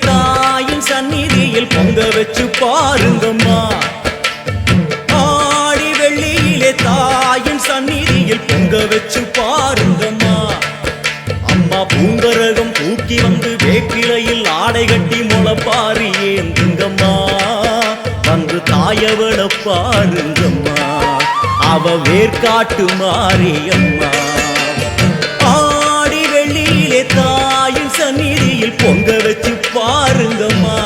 தாயின் சந்நிதியில் பொங்க வச்சு பாருங்கம்மா. வீட்டிலே தாயின் சந்நிதியில் பொங்க வச்சு பாருங்கம்மா. அம்மா பூங்கரகம் தூக்கி வந்து வேப்பிலையில் ஆடை கட்டி முளப்பாரி ஏந்துங்கம்மா. வந்து தாயவள பாருங்கம்மா. அவ வேர்காட்டு மாரியம்மா. ஆடி வெளியிலே தாயின் சந்நிதியில் பொங்க வச்சு பாருங்கம்மா.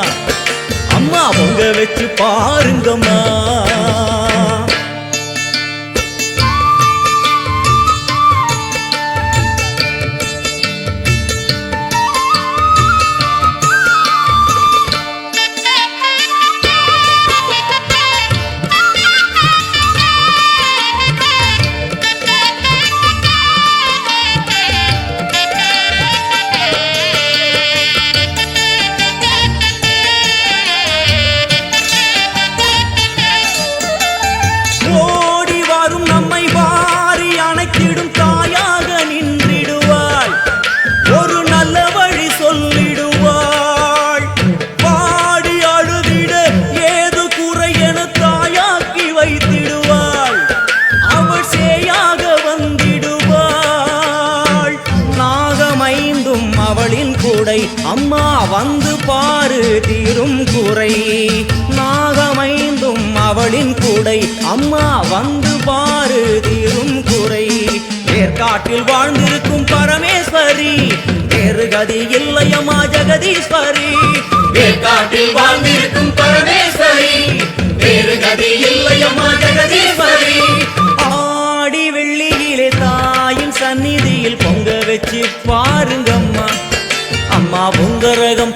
அம்மா பொங்க வச்சு பாருங்கம்மா. அவளின் கூடை. அம்மா வந்து பாரு தீரும் குறை நாகமைந்தும் அவளின் கூடை. அம்மா வந்து பாரு தீரும் குறை ஏற்காட்டில் வாழ்ந்திருக்கும் பரமேஸ்வரி. வேறு கதி இல்லையம்மா ஜெகதீஸ்வரி. வேர்க்காட்டில் வாழ்ந்திருக்கும்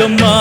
பாருங்கம்மா